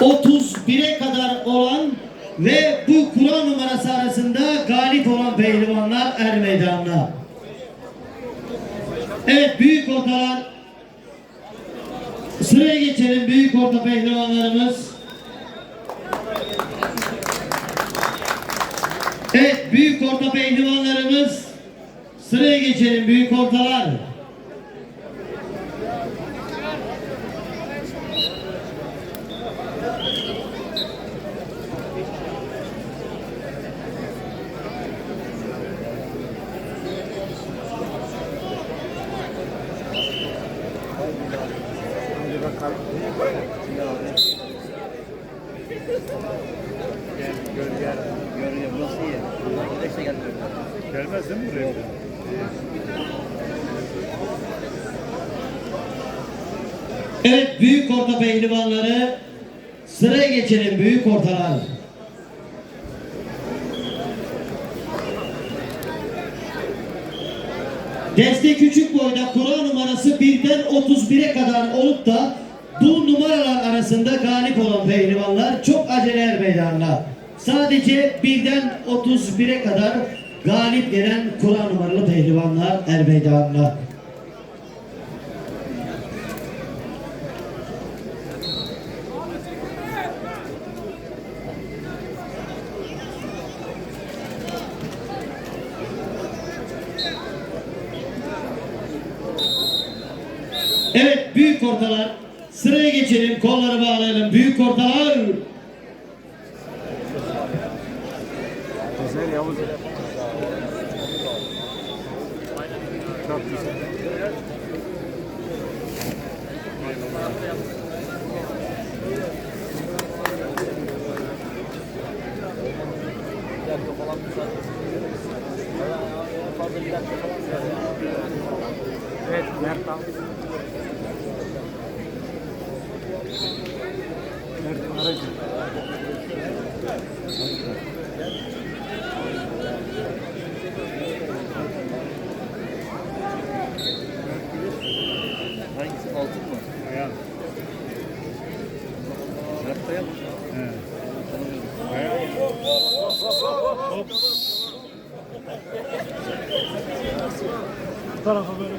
31'e kadar olan ve bu Kur'an numarası arasında galip olan pehlivanlar er meydanına. Evet büyük ortalar sıraya geçelim büyük orta pehlivanlarımız. Evet büyük orta pehlivanlarımız sıraya geçelim büyük ortalar. Evet büyük orta pehlivanları sıraya geçelim büyük ortalar. Deste küçük boyda Kur'an numarası 1'den 31'e kadar olup da bu numaralar arasında galip olan pehlivanlar çok acele er meydanına. Sadece 1'den 31'e kadar galip gelen Kur'an numaralı pehlivanlar er meydanına. Evet büyük ortalar. Sıraya geçelim. Kolları bağlayalım. Büyük ortalar. Güzel Yavuz. Çok güzel. Evet, Mert abi. Mert aracı. Hangisi? Altın mı? Ayağım. Mert Kaya mı? He. Ayağım. Hop. Bu tarafa böyle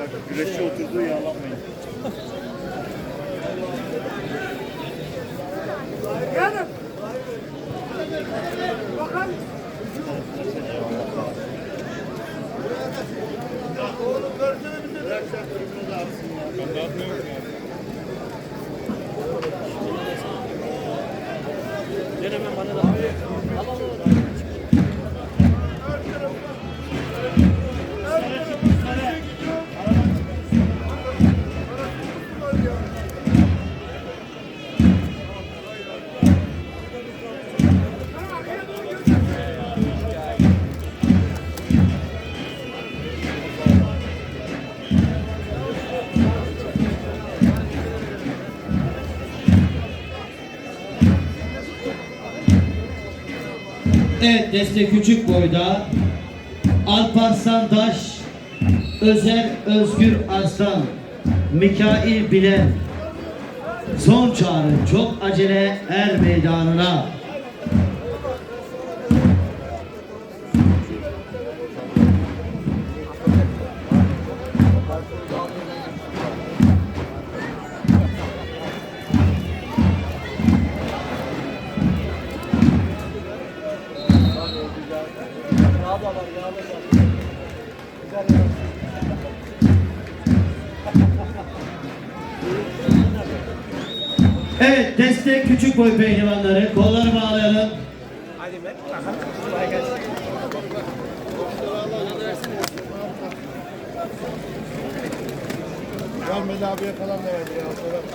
bak. Güreşçi oturduğu yağlanmayın. Ben de atmıyorum ya. Denemem bana da. Evet deste küçük boyda. Alparslan Taş, Özer Özgür Arslan, Mikail Bilen. Son çağrı çok acele er meydanına. Evet deste küçük boy pehlivanları kolları bağlayalım. Hadi Mert. Kolay gelsin. Rahmet abiye falan da verdi ya.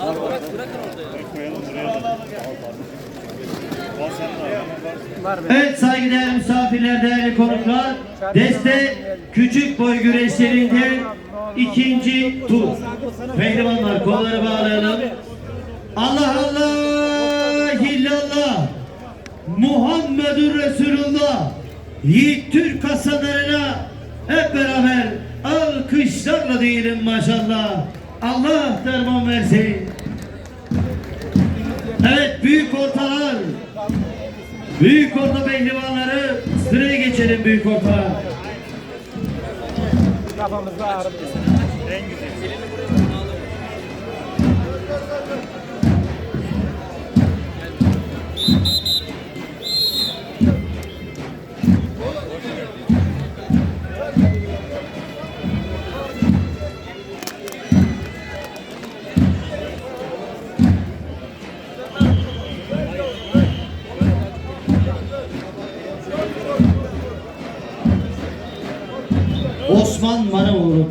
Abi bırak, bırakın orada ya. Koyalım buraya da. Al pardon. Al sen de al. Var Evet saygıdeğer misafirler, değerli konuklar. Deste küçük boy güreşlerinde ikinci tur. Pehlivanlar kolları bağlayalım. Allah Allah illallah. Muhammedur Resulullah. Yiğit Türk hasanlarına hep beraber alkışlarla diyelim maşallah. Allah derman versin. Evet büyük ortalar. Büyük orta pehlivanları sıraya geçelim büyük ortalar. En güzel.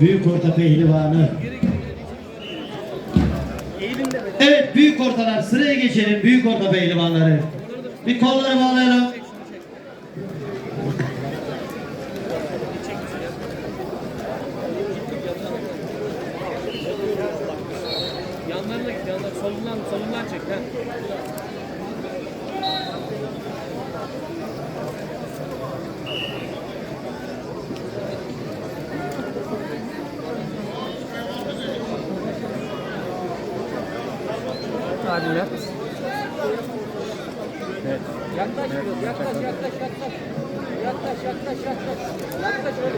Büyük orta pehlivanı. Evet büyük ortalar sıraya geçelim büyük orta pehlivanları. Bir kolları bağlayalım. Yanlarına git, yanlarına. Solundan, solundan çek. Ha. Hadi yat. Yaklaş biraz, yaklaş, yaklaş, yaklaş. Yaklaş, yaklaş, yaklaş. Yaklaş öyle.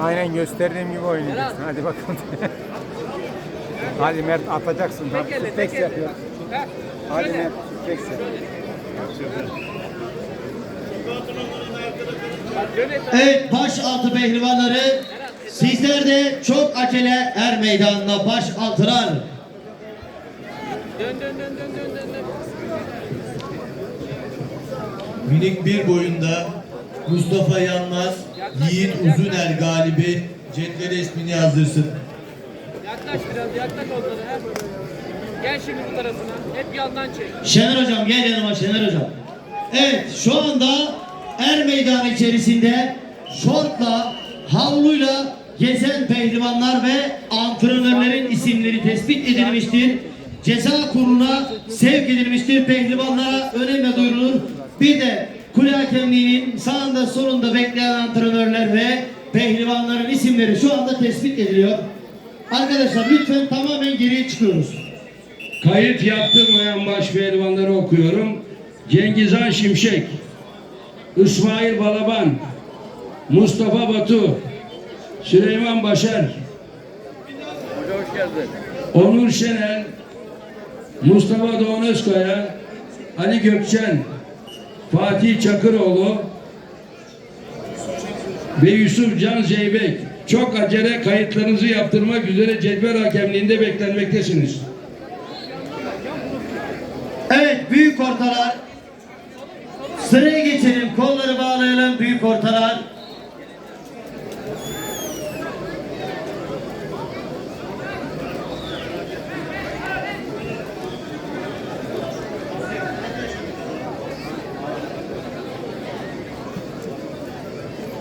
Aynen gösterdiğim gibi oynayacaksın. Hadi bakalım. Hadi Mert atacaksın. Tek elle, tek elle. Hadi. Mert yap. Evet baş altı pehlivanları sizler de çok acele er meydanına baş altılar. Dön, dön, dön, dön, dön, dön, dön. Minik bir boyunda Mustafa Yanmaz, Yiğit Uzuner galibi cetveli ismini yazdırsın. Yaklaş biraz, yaklaş onlara. Gel şimdi bu tarafına. Hep yandan çek. Şener hocam gel yanıma Şener hocam. Evet şu anda er meydanı içerisinde şortla, havluyla gezen pehlivanlar ve antrenörlerin isimleri tespit edilmiştir. Ceza kuruluna sevk edilmiştir. Pehlivanlara önemli duyurulur. Bir de kule hakemliğinin sağında solunda bekleyen antrenörler ve pehlivanların isimleri şu anda tespit ediliyor. Arkadaşlar lütfen tamamen geriye çıkıyoruz. Kayıt yaptırmayan baş pehlivanları okuyorum. Cengizhan Şimşek, İsmail Balaban, Mustafa Batu, Süleyman Başar. Onur Şenel, Mustafa Doğan Özkaya, Ali Gökçen, Fatih Çakıroğlu ve Yusuf Can Zeybek. Çok acele kayıtlarınızı yaptırmak üzere cetvel hakemliğinde beklenmektesiniz. Evet büyük ortalar. Sıraya geçelim. Kolları bağlayalım büyük ortalar.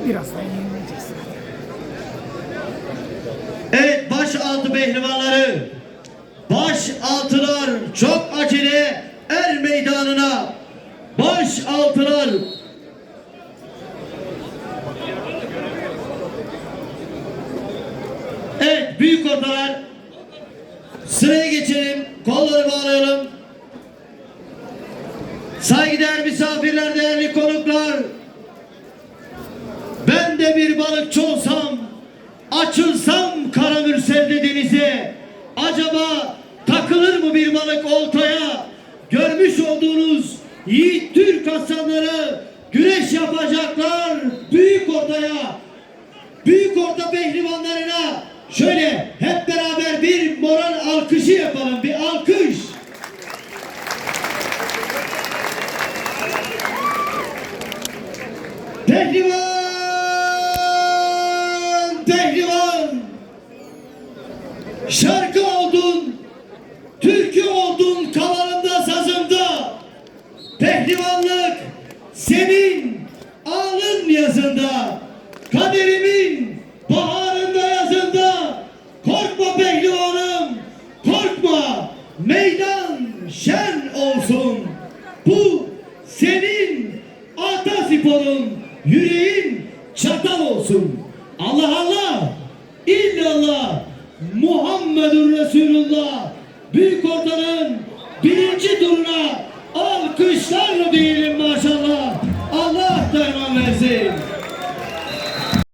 Birazdan yenileyeceksin. Evet baş altı pehlivanları. Baş altılar çok acele er meydanına. Baş altılar. Evet büyük ortalar. Sıraya geçelim. Kolları bağlayalım. Saygıdeğer misafirler, değerli konuklar. Ben de bir balıkçı olsam, açılsam Karamürsel'de denize, acaba takılır mı bir balık oltaya? Görmüş olduğunuz yiğit Türk aslanları güreş yapacaklar büyük ortaya. Büyük orta pehlivanlarına şöyle hep beraber bir moral alkışı yapalım. Bir alkış. Pehlivan! Pehlivan! Şarkı oldun, türkü oldun sazımda pehlivanlık senin alın yazında, kaderimin baharında yazında. Korkma pehlivanım, korkma meydan şen olsun. Bu senin ata sporun, yüreğin çatal olsun. Allah Allah, illallah, Muhammedur Resulullah, büyük ortalığı